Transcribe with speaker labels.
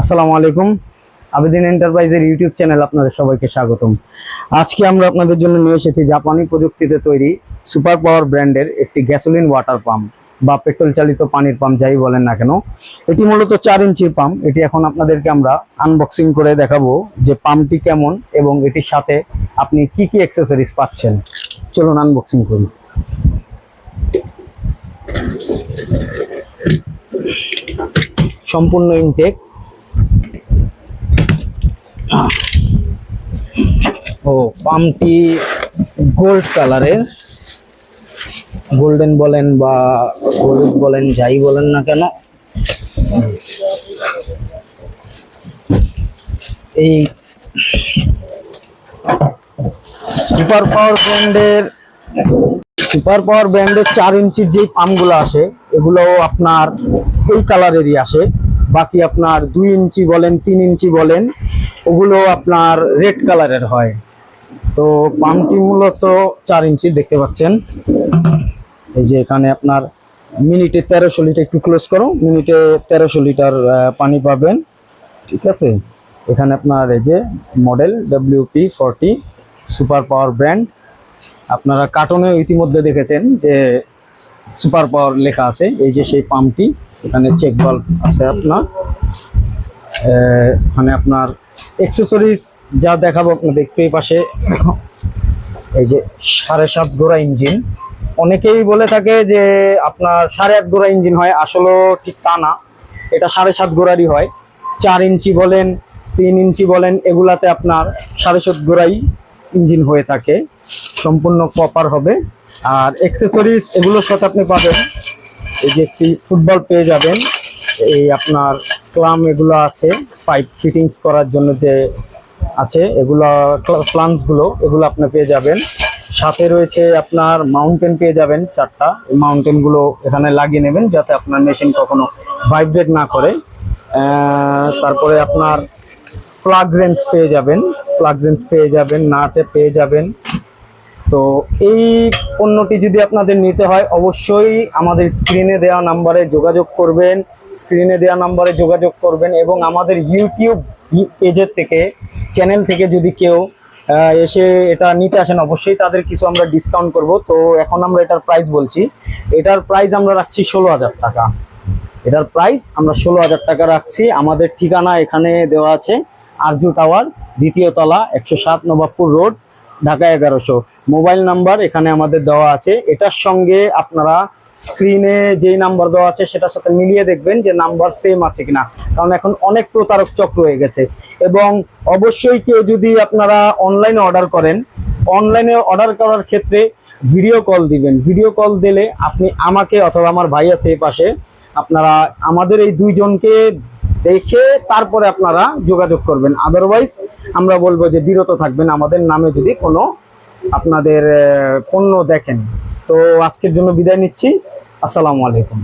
Speaker 1: আসসালামু আলাইকুম। আবেদিন এন্টারপ্রাইজের ইউটিউব চ্যানেল আপনাদের সবাইকে স্বাগতম। আজকে আমরা আপনাদের জন্য নিয়ে এসেছি জাপানি প্রযুক্তিতে তৈরি সুপার পাওয়ার ব্র্যান্ডের একটি গ্যাসোলিন ওয়াটার পাম্প বা পেট্রোল চালিত পানির পাম্প, যাই বলেন না কেন। এটি মূলত চার ইঞ্চির পাম্প। এটি এখন আপনাদেরকে আমরা আনবক্সিং করে দেখাবো যে পাম্পটি কেমন এবং এটির সাথে আপনি কি কি অ্যাক্সেসরিজ পাচ্ছেন। চলুন আনবক্সিং করি। সম্পূর্ণ ইনটেক ও পাম্পটি গোল্ড কালারের গোল্ডেন বলেন বা হলুদ বলেন, যাই বলেন না কেন। এই সুপার পাওয়ার ব্র্যান্ডের সুপার পাওয়ার ব্র্যান্ডের চার ইঞ্চির যে পাম্পগুলো আসে এগুলো আপনার এই কালারেরই আসে। বাকি আপনার দুই ইঞ্চি বলেন, তিন ইঞ্চি বলেন, ওগুলো আপনার রেড কালারের হয়। তো পাম্পটি মূলত চার ইঞ্চি, দেখতে পাচ্ছেন। এই যে এখানে আপনার মিনিটে তেরোশো লিটার, একটু ক্লোজ করো, মিনিটে তেরোশো লিটার পানি পাবেন। ঠিক আছে? এখানে আপনার এই যে model WP forty super power brand আপনারা কার্টনে ইতিমধ্যে দেখেছেন যে সুপার পাওয়ার লেখা আছে। এই যে সেই পাম্পটি, এখানে চেক বাল্ব আছে আপনার। ওখানে আপনার এক্সেসরিজ যা দেখাবো আপনাদের একটু এই পাশে। এই যে সাড়ে সাত গোড়া ইঞ্জিন অনেকেই বলে থাকে যে আপনার সাড়ে আট গোড়া ইঞ্জিন হয় আসলেও ঠিক তা না। এটা সাড়ে সাত গোড়ারই হয়। চার ইঞ্চি বলেন, তিন ইঞ্চি বলেন, এগুলাতে আপনার সাড়ে সাত গোড়াই ইঞ্জিন হয়ে থাকে। সম্পূর্ণ কপার হবে। আর এক্সেসরিজ এগুলোর সাথে আপনি পাবেন। এই যে একটি ফুটবল পেয়ে যাবেন। এই আপনার ক্লাম এগুলো আছে পাইপ ফিটিংস করার জন্য যে আছে, এগুলো ফ্লান্সগুলো এগুলো আপনি পেয়ে যাবেন। সাথে রয়েছে আপনার মাউন্টেন পেয়ে যাবেন চারটা। এই মাউন্টেনগুলো এখানে লাগিয়ে নেবেন যাতে আপনার মেশিন কখনো ভাইব্রেট না করে। তারপরে আপনার প্লাগ রেঞ্জ পেয়ে যাবেন। প্লাগ রেঞ্জ পেয়ে যাবেন, নাটে পেয়ে যাবেন। তো এই পণ্যটি যদি আপনাদের নিতে হয়, অবশ্যই আমাদের স্ক্রিনে দেওয়া নাম্বারে যোগাযোগ করবেন স্ক্রিনে দেওয়া নাম্বারে যোগাযোগ করবেন এবং আমাদের ইউটিউব পেজের থেকে চ্যানেল থেকে যদি কেউ এসে এটা নিতে আসেন, অবশ্যই তাদের কিছু আমরা ডিসকাউন্ট করব। তো এখন আমরা এটার প্রাইস বলছি। এটার প্রাইস আমরা রাখছি ষোলো হাজার টাকা। এটার প্রাইস আমরা ষোলো হাজার টাকা রাখছি। আমাদের ঠিকানা এখানে দেওয়া আছে, আরজু টাওয়ার দ্বিতীয় তলা, একশো সাত নবাবপুর রোড ঢাকা এগারোশো। মোবাইল নাম্বার এখানে আমাদের দেওয়া আছে। এটার সঙ্গে আপনারা স্ক্রিনে যেই নাম্বার দেওয়া আছে, সেটার সাথে মিলিয়ে দেখবেন যে নাম্বার সেম আছে কিনা। কারণ এখন অনেক প্রতারক চক্র হয়ে গেছে। এবং অবশ্যই কেউ যদি আপনারা অনলাইনে অর্ডার করেন অনলাইনে অর্ডার করার ক্ষেত্রে ভিডিও কল দিবেন। ভিডিও কল দিলে আপনি আমাকে অথবা আমার ভাই আছে এই পাশে, আপনারা আমাদের এই দুইজনকে দেখে তারপরে আপনারা যোগাযোগ করবেন। আদারওয়াইজ আমরা বলব যে বিরত থাকবেন। আমাদের নামে যদি কোনো আপনাদের পণ্য দেখেন। তো আজকের জন্য বিদায় নিচ্ছি। আসসালামু আলাইকুম।